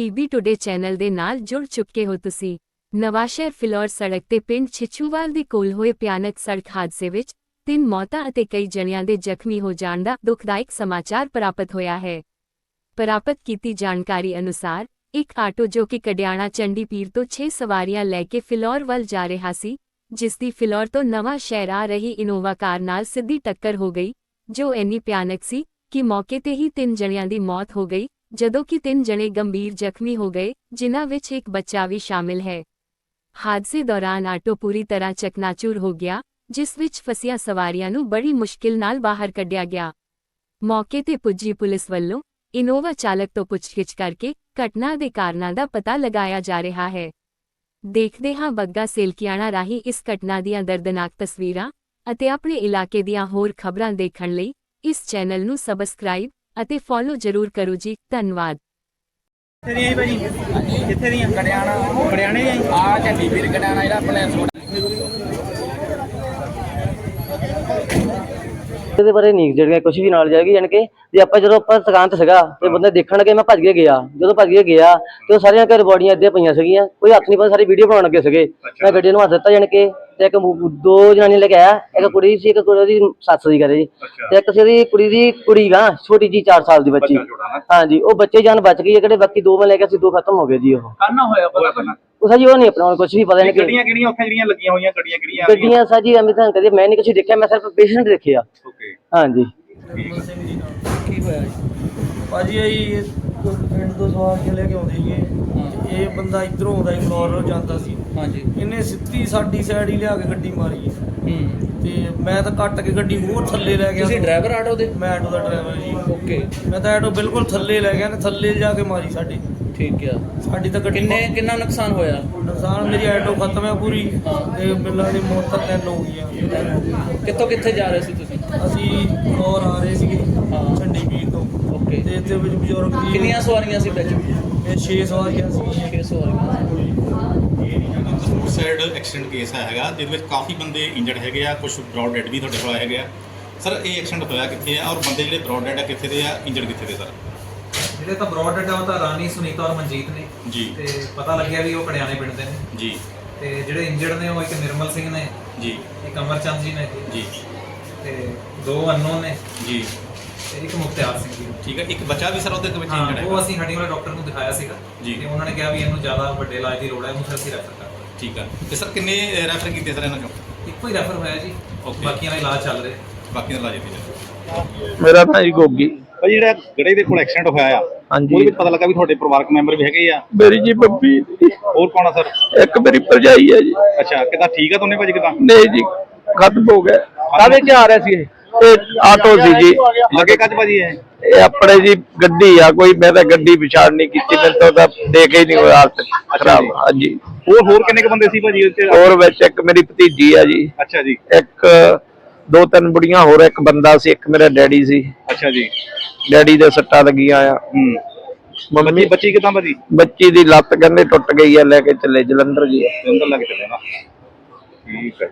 PB today channel ਦੇ ਨਾਲ ਜੁੜ ਚੁੱਕੇ ਹੋ ਤੁਸੀਂ। ਨਵਾਂਸ਼ਹਿਰ ਫਿਲੌਰ ਸੜਕ ਤੇ ਪਿੰਡ ਛਿਛੂਵਾਲ ਦੇ ਕੋਲ ਹੋਏ ਭਿਆਨਕ ਸੜਕ ਹਾਦਸੇ ਵਿੱਚ ਤਿੰਨ ਮੌਤਾਂ ਅਤੇ ਕਈ ਜਣਿਆਂ ਦੇ ਜ਼ਖਮੀ ਹੋ ਜਾਣ ਦਾ ਦੁਖਦਾਇਕ ਸਮਾਚਾਰ ਪ੍ਰਾਪਤ ਹੋਇਆ ਹੈ। ਪ੍ਰਾਪਤ ਕੀਤੀ ਜਾਣਕਾਰੀ ਅਨੁਸਾਰ, ਇੱਕ ਆਟੋ ਜੋ ਕਿ ਕਡਿਆਣਾ ਚੰਡੀਪੀਰ ਤੋਂ 6 ਸਵਾਰੀਆਂ ਲੈ ਕੇ ਫਿਲੌਰ ਵੱਲ ਜਾ ਰਿਹਾ ਸੀ, ਜਿਸ ਦੀ ਫਿਲੌਰ ਤੋਂ ਨਵਾਂ ਸ਼ਹਿਰ ਆ ਰਹੀ ਇਨੋਵਾ ਕਾਰ ਨਾਲ ਸਿੱਧੀ ਟੱਕਰ ਹੋ ਗਈ, ਜੋ ਇੰਨੀ ਭਿਆਨਕ ਸੀ ਕਿ ਮੌਕੇ ਤੇ ਹੀ ਤਿੰਨ ਜਣਿਆਂ ਦੀ ਮੌਤ ਹੋ ਗਈ। ਜਦੋਂ ਕਿ ਤਿੰਨ ਜਣੇ ਗੰਭੀਰ ਜ਼ਖਮੀ ਹੋ ਗਏ, ਜਿਨ੍ਹਾਂ ਵਿੱਚ ਇੱਕ ਬੱਚਾ ਵੀ ਸ਼ਾਮਿਲ ਹੈ। ਹਾਦਸੇ ਦੌਰਾਨ ਆਟੋ ਪੂਰੀ ਤਰ੍ਹਾਂ ਚਕਨਾਚੂਰ ਹੋ ਗਿਆ, ਜਿਸ ਵਿੱਚ ਫਸੀਆਂ ਸਵਾਰੀਆਂ ਨੂੰ ਬੜੀ ਮੁਸ਼ਕਿਲ ਨਾਲ ਬਾਹਰ ਕੱਢਿਆ ਗਿਆ। ਮੌਕੇ ਤੇ ਪੁੱਜੀ ਪੁਲਿਸ ਵੱਲੋਂ ਇਨੋਵਾ ਚਾਲਕ ਤੋਂ ਪੁੱਛਗਿੱਛ ਕਰਕੇ ਘਟਨਾ ਦੇ ਕਾਰਨਾਂ ਦਾ ਪਤਾ ਲਗਾਇਆ ਜਾ ਰਿਹਾ ਹੈ। ਦੇਖਦੇ ਹਾਂ ਬੱਗਾ ਸੇਲਕੀਆਣਾ ਰਾਹੀਂ ਇਸ ਘਟਨਾ ਦੀਆਂ ਦਰਦਨਾਕ ਤਸਵੀਰਾਂ ਅਤੇ ਆਪਣੇ ਇਲਾਕੇ ਦੀਆਂ ਹੋਰ ਖਬਰਾਂ ਦੇਖਣ ਲਈ ਇਸ ਚੈਨਲ ਨੂੰ ਸਬਸਕ੍ਰਾਈਬ ਅਤੇ ਫੋਲੋ ਜ਼ਰੂਰ ਕਰੋ ਜੀ ਧੰਨਵਾਦ। ਕਿੱਥੇ ਦੀਆਂ ਜੀ ਭਾਜੀ? ਕਿੱਥੇ ਦੀਆਂ ਕੜਿਆਣਾ ਕੜਿਆਣੇ ਦੀਆਂ ਜੀ ਆ ਝੰਡੀ ਵੀਰ ਕੜਿਆਣਾ ਜਿਹੜਾ ਆਪਣੇ ਸੋਡਾ ਇਹਦੇ ਬਾਰੇ ਨਹੀਂ ਜਿਹੜੀਆਂ ਕੁਝ ਵੀ ਨਾਲ ਜਾਏਗੀ ਯਾਨੀ ਕਿ ਜੇ ਆਪਾਂ ਜਦੋਂ ਆਪਾਂ ਦੁਕਾਨ ਤੇ ਸੀਗਾ ਤੇ ਬੰਦੇ ਦੇਖਣਗੇ ਮੈਂ ਭੱਜ ਕੇ ਗਿਆ। ਜਦੋਂ ਭੱਜ ਕੇ ਗਿਆ ਤੇ ਉਹ ਸਾਰੀਆਂ ਘਰ ਬੋਡੀਆਂ ਅੱਧੀਆਂ ਪਈਆਂ ਸੀਗੀਆਂ। ਕੋਈ ਹੱਥ ਨਹੀਂ ਪਾ ਸਾਰੀ ਵੀਡੀਓ ਬਣਾਉਣ ਲੱਗੇ ਸੀਗੇ। ਮੈਂ ਗੱਡੀ ਨੂੰ ਹੱਥ ਦਿੱਤਾ ਯਾਨੀ ਕਿ ਤੇ ਇੱਕ ਦੋ ਜਨਾਨੀ ਲੈ ਕੇ ਆਇਆ ਇੱਕ ਕੁੜੀ ਸੀ ਇੱਕ ਕੁੜੀ ਦੀ ਸੱਸ ਦੀ ਕਰੇ ਜੀ। ਤੇ ਇੱਕ ਸੀ ਉਹਦੀ ਕੁੜੀ ਦੀ ਕੁੜੀ ਗਾ ਛੋਟੀ ਜੀ 4 ਸਾਲ ਦੀ ਬੱਚੀ। ਹਾਂਜੀ ਉਹ ਬੱਚੇ ਜਾਨ ਬਚ ਗਈ ਹੈ ਕਿਹੜੇ ਬਾਕੀ ਦੋ ਮੈਂ ਲੈ ਕੇ ਸੀ ਦੋ ਖਤਮ ਹੋ ਗਏ ਜੀ ਉਹ। ਕਾਨਾ ਹੋਇਆ ਪਤਾ ਕੁਛ ਉਹ ਸਾਜੀ ਉਹ ਨਹੀਂ ਆਪਣਾ ਕੁਝ ਵੀ ਪਤਾ ਨਹੀਂ ਕਿ ਗੱਡੀਆਂ ਕਿਹੜੀਆਂ ਉੱਥੇ ਜਿਹੜੀਆਂ ਲੱਗੀਆਂ ਹੋਈਆਂ ਗੱਡੀਆਂ ਕਿਹੜੀਆਂ ਗੱਡੀਆਂ ਸਾਜੀ ਐਵੇਂ ਤਾਂ ਕਦੇ ਮੈਂ ਨਹੀਂ ਕੁਝ ਦੇਖਿਆ ਮੈਂ ਸਿਰਫ ਪੇਸ਼ੈਂਟ ਦੇਖਿਆ ਓਕੇ। ਹਾਂਜੀ। ਭਾਜੀ ਇਹ ਪਿੰਡ ਤੋਂ ਸਵਾਰ ਕੇ ਲੈ ਕੇ ਆਉਂਦੇ ਇਹ ਬੰਦਾ ਇਧਰੋਂ ਆਉਂਦਾ ਸੀ ਫਲੋਰ ਨੂੰ ਜਾਂਦਾ ਸੀ। ਹਾਂਜੀ। ਇਹਨੇ ਸਿੱਧੀ ਸਾਡੀ ਸਾਈਡ ਹੀ ਲਿਆ ਕੇ ਗੱਡੀ ਮਾਰੀ। ਹੈ। ਹੂੰ ਤੇ ਮੈਂ ਤਾਂ ਕੱਟ ਕੇ ਗੱਡੀ ਹੋਰ ਥੱਲੇ ਲੈ ਗਿਆ। ਤੁਸੀਂ ਡਰਾਈਵਰ ਆਟੋ ਦੇ ਮੈਂ ਆਟੋ ਦਾ ਡਰਾਈਵਰ ਜੀ। ਓਕੇ ਮੈਂ ਤਾਂ ਆਟੋ ਬਿਲਕੁਲ ਥੱਲੇ ਲੈ ਗਿਆ ਨੇ ਥੱਲੇ ਜਾ ਕੇ ਮਾਰੀ ਸਾਡੀ। ਠੀਕ ਆ। ਸਾਡੀ ਤਾਂ ਗੱਡੀ ਕਿੰਨੇ ਕਿੰਨਾ ਨੁਕਸਾਨ ਹੋਇਆ? ਨੁਕਸਾਨ ਮੇਰੀ ਆਟੋ ਖਤਮ ਹੈ ਪੂਰੀ। ਤੇ ਬਿੱਲਾਂ ਦੀ ਮੌਤ ਤਾਂ ਤਿੰਨ ਹੋ ਗਈਆਂ। ਕਿੱਥੋਂ ਕਿੱਥੇ ਜਾ ਰਹੇ ਸੀ ਤੁਸੀਂ? ਅਸੀਂ ਫਲੋਰ ਆ ਰਹੇ ਸੀਗੇ ਹਾਂ। ਵੀਰ ਤੋਂ। ਓਕੇ ਤੇ ਇੱਥੇ ਵਿੱਚ ਬਜ਼ੁਰਗ ਜੀ ਕਿੰਨੀਆਂ ਸਵਾਰੀਆਂ ਸੀ ਵਿੱਚ? 6 ਸਵਾਰੀਆਂ ਸੀ 6 ਸਵਾਰੀਆਂ ਸੁਸਾਈਡ ਐਕਸੀਡੈਂਟ ਕੇਸ ਹੈਗਾ ਜਿਹਦੇ ਵਿੱਚ ਕਾਫੀ ਬੰਦੇ ਇੰਜਰਡ ਹੈਗੇ ਆ ਕੁਝ ਬ੍ਰੌਡ ਡੈਡ ਵੀ ਤੁਹਾਡੇ ਕੋਲ ਹੈਗੇ ਆ। ਸਰ ਇਹ ਐਕਸੀਡੈਂਟ ਹੋਇਆ ਕਿੱਥੇ ਆ ਔਰ ਬੰਦੇ ਜਿਹੜੇ ਬ੍ਰੌਡ ਡੈਡ ਆ ਕਿੱਥੇ ਦੇ ਆ ਇੰਜਰਡ ਕਿੱਥੇ ਦੇ ਸਰ ਜਿਹੜੇ ਤਾਂ ਬ੍ਰੌਡ ਡੈਡ ਆ ਉਹ ਤਾਂ ਰਾਣੀ ਸੁਨੀਤਾ ਔਰ ਮਨਜੀਤ ਨੇ। ਜੀ। ਤੇ ਪਤਾ ਲੱਗਿਆ ਵੀ ਉਹ ਕੜਿਆਣੇ ਪਿੰਡ ਦੇ ਨੇ। ਜੀ। ਤੇ ਜਿਹੜੇ ਇੰਜਰਡ ਨੇ ਉਹ ਇੱਕ ਨਿਰਮਲ ਸਿੰਘ ਨੇ। ਜੀ। ਇੱਕ ਅਮਰਚੰਦ ਜੀ ਨੇ। ਜੀ। ਤੇ ਦੋ ਅਨਨੋਨ ਨੇ। ਜੀ। ਇੱਕ ਮੁਖਤਿਆਰ ਸਿੰਘ ਜੀ। ਠੀਕ ਹੈ ਇੱਕ ਬੱਚਾ ਵੀ ਸਰ ਉਹਦੇ ਵਿੱਚ ਹਾਂ ਇੰਜਰਡ ਉਹ ਅਸੀਂ ਹੱਡੀ ਵਾਲੇ ਡਾਕਟਰ ਨੂੰ ਦਿਖਾਇਆ ਸੀਗਾ ਜੀ। ਤੇ ਉਹਨਾਂ ਨੇ ਕਿਹਾ ਵੀ ਇਹਨੂੰ ਜ਼ਿਆਦਾ ਵੱਡੇ ਇਲਾਜ ਦੀ ਲੋੜ ਹੈ ਉਹਨੂੰ ਫਿਰ ਅਸੀਂ ਰੈਫਰ ਕਰ ਦਿੰਦੇ ਠੀਕ ਹੈ ਤੇ ਸਰ ਕਿੰਨੇ ਰੈਫਰ ਕੀਤੇ ਸਰ ਇਹਨਾਂ ਚੋਂ। ਇੱਕੋ ਹੀ ਰੈਫਰ ਹੋਇਆ ਜੀ। Okay. ਬਾਕੀਆਂ ਦਾ ਇਲਾਜ ਚੱਲ ਰਿਹਾ। ਬਾਕੀ ਦਾ ਇਲਾਜ ਇੱਥੇ ਮੇਰਾ ਨਾਂ ਜੀ ਗੋਗੀ। ਭਾਜੀ ਜਿਹੜਾ ਗੜੇ ਦੇ ਕੋਲ ਐਕਸੀਡੈਂਟ ਹੋਇਆ ਆ ਹਾਂਜੀ। ਉਹਦੇ ਵਿੱਚ ਪਤਾ ਲੱਗਾ ਵੀ ਤੁਹਾਡੇ ਪਰਿਵਾਰਕ ਮੈਂਬਰ ਵੀ ਹੈਗੇ ਆ? ਮੇਰੀ ਜੀ ਬੱਬੀ। ਹੋਰ ਕੌਣ ਆ ਸਰ? ਇੱਕ ਮੇਰੀ ਭਰਜਾਈ ਹੈ ਜੀ। ਅੱਛਾ ਕਿਦਾਂ ਠੀਕ ਆ ਦੋਨੇ ਭਾਜੀ ਕਿਦਾਂ? ਨਹੀਂ ਜੀ ਖਤਮ ਹੋ ਗਿਆ। ਕਾਹਦੇ ਚ ਆ ਰਹੇ ਸੀ ਇਹ? ਇਹ ਆਟੋ ਸੀ ਜੀ। ਲੱਗੇ ਕੱਜ ਭਾਜੀ ਇਹ? ਇਹ ਆਪਣੇ ਜੀ ਗੱਡੀ ਆ ਕੋਈ ਮੈਂ ਤਾਂ ਗੱਡੀ ਵਿਚਾਰ ਨਹੀਂ ਕੀਤੀ ਮੈਂ ਤਾਂ ਉਹਦਾ ਦੇਖ ਹੀ ਨਹੀਂ ਹੋਇਆ ਹਾਲਤ ਖਰਾਬ। ਹਾਂਜੀ। ਹੋਰ ਹੋਰ ਕਿੰਨੇ ਕ ਬੰਦੇ ਸੀ ਭਾਜੀ ਉੱਥੇ? ਹੋਰ ਵਿੱਚ ਇੱਕ ਮੇਰੀ ਭਤੀਜੀ ਆ ਜੀ। ਅੱਛਾ ਜੀ। ਇੱਕ ਦੋ ਤਿੰਨ ਬੁੜੀਆਂ ਹੋਰ ਇੱਕ ਬੰਦਾ ਸੀ ਇੱਕ ਮੇਰਾ ਡੈਡੀ ਸੀ। ਅੱਛਾ ਜੀ। ਡੈਡੀ ਦੇ ਸੱਟਾਂ ਲੱਗੀਆਂ ਆ। ਹੂੰ। ਮੰਮੀ ਬੱਚੀ ਕਿਦਾਂ ਭਾਜੀ? ਬੱਚੀ ਦੀ ਲੱਤ ਕਹਿੰਦੇ ਟੁੱਟ ਗਈ ਆ ਲੈ ਕੇ ਚੱਲੇ ਜਲੰਧਰ ਜੀ। ਅੰਦਰ ਲੱਗ ਚੱਲੇ ਨਾ। ਠੀਕ ਹੈ